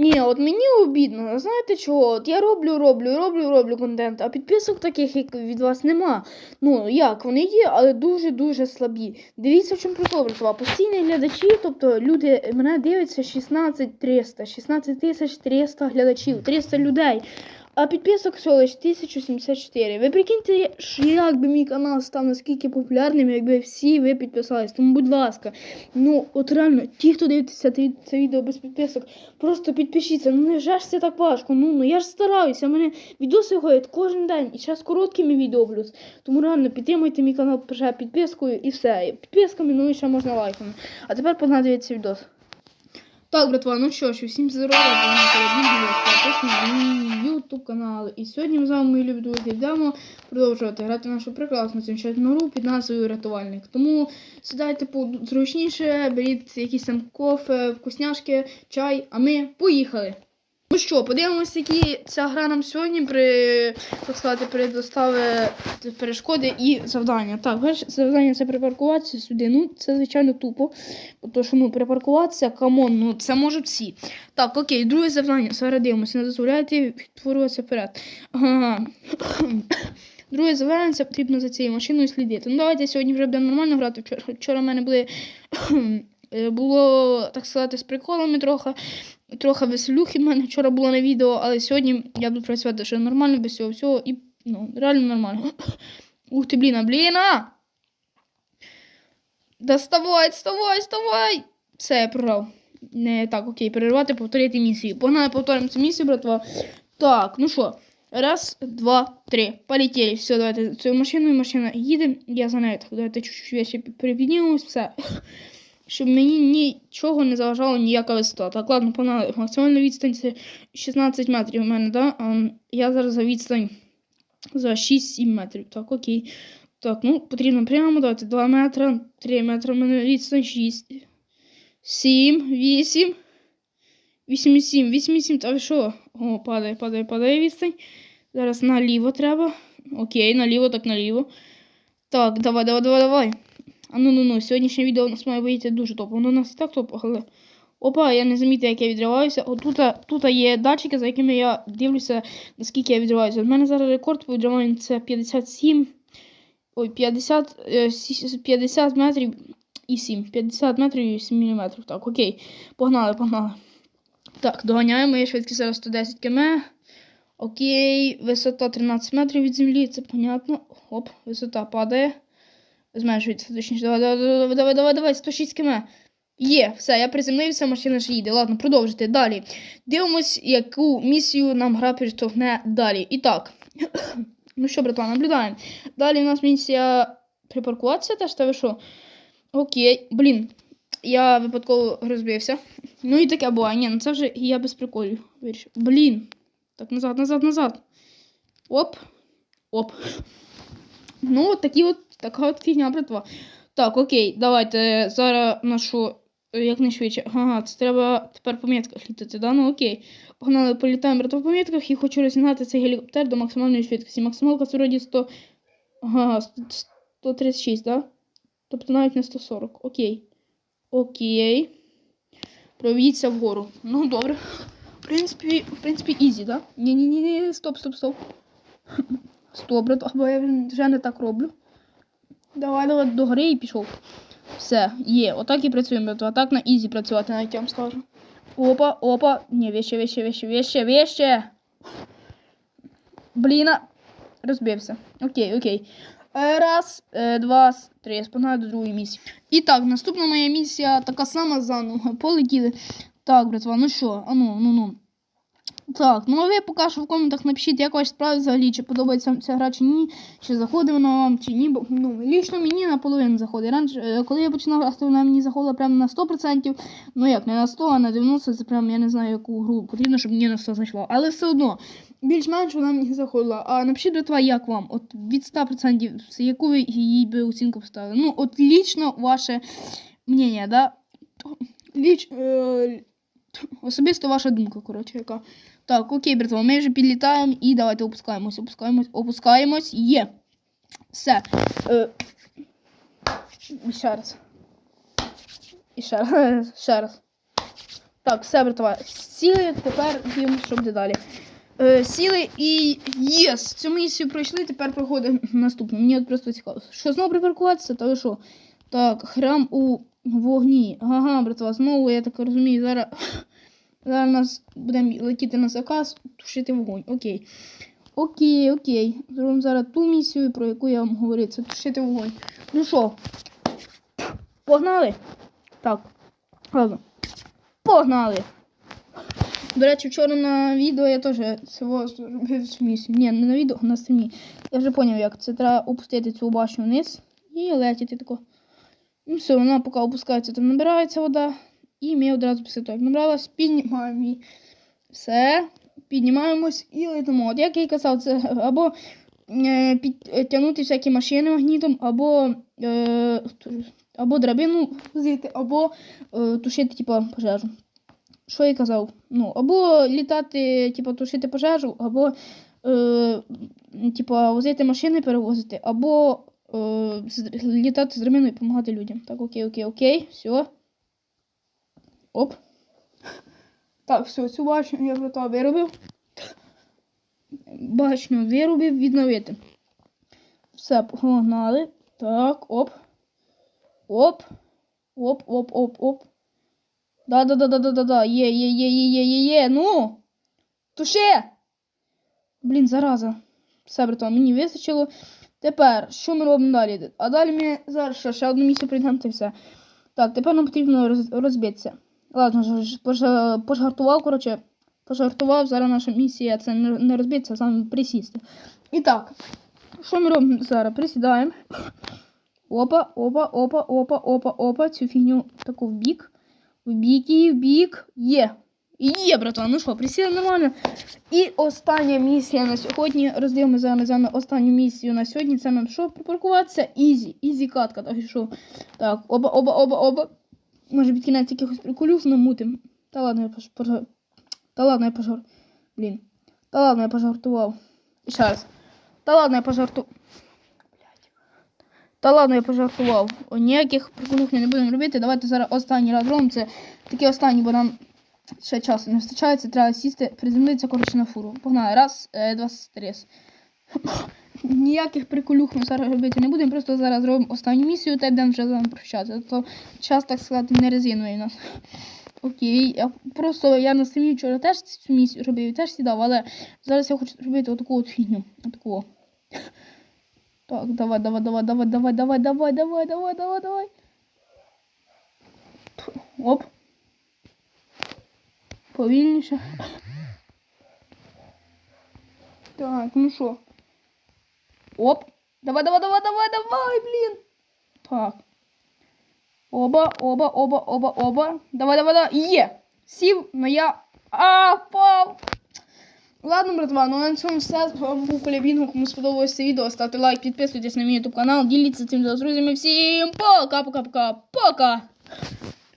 Ні, от мені обідно. Знаєте чого? От я роблю, роблю, роблю, роблю контент, а підписок таких, як від вас, нема. Ну як, вони є, але дуже-дуже слабі. Дивіться, в чому прикол, братва. Постійні глядачі, тобто люди, мене дивиться 16 300, 16 тисяч 300 глядачів, 300 людей. А підписок всього лиш 1074. Ви прикиньте, як би мій канал став наскільки популярним, якби всі ви підписались. Тому, будь ласка, ну от реально, ті, хто дивиться це, відео без підписок, просто підпишіться. Ну не ж це так важко. Ну, ну я ж стараюся. У мене відоси ходять кожен день. І зараз короткими відео плюс. Тому реально підтримуйте мій канал вже підпискою і все. Підписками, ну і ще можна лайками. А тепер погнали дивитися відос. Так, братва, ну що ж, всім здоров'я, YouTube канал. І сьогодні ми з вами, мої любі друзі, йдемо продовжувати грати нашу прекрасну замечательну гру під назвою Рятувальник. Тому сідайте зручніше, беріть якісь там кофе, вкусняшки, чай, а ми поїхали. Ну що, подивимося, які ця гра нам сьогодні при, так сказати, предостави перешкоди і завдання. Так, перше завдання це припаркуватися сюди. Ну, це звичайно тупо. Тому що ну, припаркуватися, камон, ну це можуть всі. Так, окей, друге завдання. Зараз дивимося, не дозволяйте відтворюватися вперед. Ага. Друге завдання це потрібно за цією машиною слідити. Ну, давайте сьогодні вже будемо нормально грати. Вчора в мене були. Е, було, так сказати, з приколами трохи. Трохи веселюхи в мене вчора було на відео, але сьогодні я буду працювати ще нормально, без цього всього і ну, реально нормально. Ух ти, бліна, бліна! Доставай, вставай, вставай! вставай! Все, я програв. Не так, окей, перервати, повторити місію. Погнали, повторимо цю місію, братва. Так, ну що, раз, два, три. Полетели. Все, давайте цю машину, машина їде. Я за нею так, давайте чуть-чуть ще припіднімемось, все щоб мені нічого не заважало ніяка висота. Так, ладно, погнали. Максимальна відстань це 16 метрів у мене, да? А, я зараз за відстань за 6-7 метрів. Так, окей. Так, ну, потрібно прямо дати 2 метри, 3 метри, у мене відстань 6. 7, 8. 8, 7, 8, 7, та що? О, падає, падає, падає відстань. Зараз наліво треба. Окей, наліво, так наліво. Так, давай, давай, давай, давай. А ну ну ну, сьогоднішнє відео у нас має вийти дуже топ. Воно у нас і так топ, але. Опа, я не замітив, як я відриваюся. О, тут, тут є датчики, за якими я дивлюся, наскільки я відриваюся. У мене зараз рекорд по відриванню це 57. Ой, 50 50 е, метрів і 7. 50 метрів і 7 мм. Так, окей. Погнали, погнали. Так, доганяємо. Я швидкість зараз 110 км. Окей, висота 13 метрів від землі, це понятно. Оп, висота падає. Зменшується, точніше. Давай, давай, давай, давай, давай, давай, 106 км. Є, все, я приземлився, машина ж їде. Ладно, продовжуйте. Далі. Дивимось, яку місію нам гра підштовхне далі. І так. ну що, братва, наблюдаємо. Далі у нас місія припаркуватися теж, та що? Окей, блін. Я випадково розбився. Ну і таке буває. Ні, ну це вже я без приколів. вирішив. Блін. Так, назад, назад, назад. Оп. Оп. Ну, от такі от Така от фігня, братва. Так, окей, давайте зараз нашу якнайшвидше. Ага, це треба тепер по метках літати, да? Ну окей. Погнали, політаємо братва по метках і хочу розігнати цей гелікоптер до максимальної швидкості. Максималка це вроді 100. Ага, 136, да? Тобто навіть не 140. Окей. Окей. Провідіться вгору. Ну, добре. В принципі, в принципі, ізі, да? Ні-ні-ні, стоп, стоп, стоп. Стоп, братва, бо я вже не так роблю. Давай, давай до гри і пішов. Все, є. Отак і працюємо. А так на ізі працювати, навіть я вам скажу. Опа, опа. Ні, вище, вище, вище, вище, вище. Бліна. Розбився. Окей, окей. Е, раз, е, два, три. Спогнаю до другої місії. І так, наступна моя місія така сама заново. Полетіли. Так, братва, ну що, ану, ну ну. Так, ну а ви поки що в коментах напишіть, як ваші справи взагалі, чи подобається вам ця гра, чи ні, чи заходить вона вам, чи ні. Бо ну, лічно мені наполовину заходить. Раніше, е, коли я починав грати, вона мені заходила прямо на 100%. Ну як, не на 100, а на 90%, це прям я не знаю, яку гру потрібно, щоб мені на 100 зайшла. Але все одно, більш-менш вона мені заходила. А напишіть, до братва, як вам? От від 100%, яку ви їй би оцінку поставили. Ну, от лічно ваше мнення, да? Ліч, е, особисто ваша думка, коротше, яка. Так, окей, братва, ми вже підлітаємо і давайте опускаємось, опускаємось, опускаємось. Є. Все. Е, Ще раз. І ще раз. Ще раз. Так, все, братва. Сіли, тепер дивимося, що буде далі. Е, сіли і єс! Цю місію пройшли, тепер проходимо наступну. Мені от просто цікаво. Що знову припаркуватися? Та ви що? Так, храм у вогні. Ага, братва, знову, я так розумію, зараз. Зараз у нас будемо летіти на заказ, тушити вогонь. Окей. Окей, окей. Зробимо зараз ту місію, про яку я вам говорив. Це тушити вогонь. Ну що? Погнали? Так. Ладно. Погнали! До речі, вчора на відео я теж цього зробив місію. Ні, не на відео, а на стрімі. Я вже зрозумів, як це треба опустити цю башню вниз і летіти тако. Ну все, вона поки опускається, там набирається вода. І ми одразу після того, набралась, піднімаємо її. Все, піднімаємось і летимо. От як я і казав, це або е, підтягнути всякі машини магнітом, або, е, або драбину взяти, або е, тушити типу, пожежу. Що я казав? Ну, або літати, типу, тушити пожежу, або е, типу, возити машини, перевозити, або е, літати з драбиною і допомагати людям. Так, окей, окей, окей, все. Оп. Так, все, цю башню я братва виробив. Башню виробив, відновити. Все, погнали. Так, оп. Оп. Оп, оп, оп, оп. Да, да, да, да, да, да, да. Є, є, є, є, є, є, є. Ну. Туше. Блін, зараза. Все, братва, мені вистачило. Тепер, що ми робимо далі? А далі ми зараз ще одну місію прийдемо та все. Так, тепер нам потрібно розбитися. Ладно, пожартував, коротше, пожартував, зараз наша місія це не розбитися, а саме присісти. І так, що ми робимо зараз? Присідаємо. Опа, опа, опа, опа, опа, опа. Цю фігню таку в бік. В бік і в бік. Є. Є, братва, ну що, присіли нормально. І остання місія на сьогодні. Розділимо зараз з вами останню місію на сьогодні. Це нам що? Припаркуватися. Ізі. Ізі катка. Так що. Так, оба, оба, оба, оба. Може під кінець якихось приколюв намутим. Та ладно, я пож... пожар... Та ладно, я пожар. Блін. Та ладно, я пожартував. Ще раз. Та ладно, я пожарту. Та ладно, я пожартував. О, ніяких приколюх не будемо робити. Давайте зараз останній раз робимо. Це такий останній, бо нам ще часу не вистачається. Треба сісти, приземлитися, коротше, на фуру. Погнали. Раз, е, два, три. Ніяких приколюх ми зараз робити не будемо, просто зараз зробимо останню місію, та йдемо вже з вами прощатися. То час, так сказати, не резиновий у нас. Окей, я просто я на стрімі вчора теж цю місію робив, теж сідав, але зараз я хочу зробити отаку от фігню. Отаку. Так, давай, давай, давай, давай, давай, давай, давай, давай, давай, давай, давай. Оп. Повільніше. Так, ну що? Оп. Давай, давай, давай, давай, давай, блін. Так. Оба, оба, оба, оба, оба. Давай, давай, давай. Є. Сів, но я. А, впав. Ладно, братва, ну на цьому все. З вами був Коля. Кому сподобалось це відео, ставте лайк, підписуйтесь на мій YouTube канал, діліться цим з друзями. Всім пока, пока, пока, пока.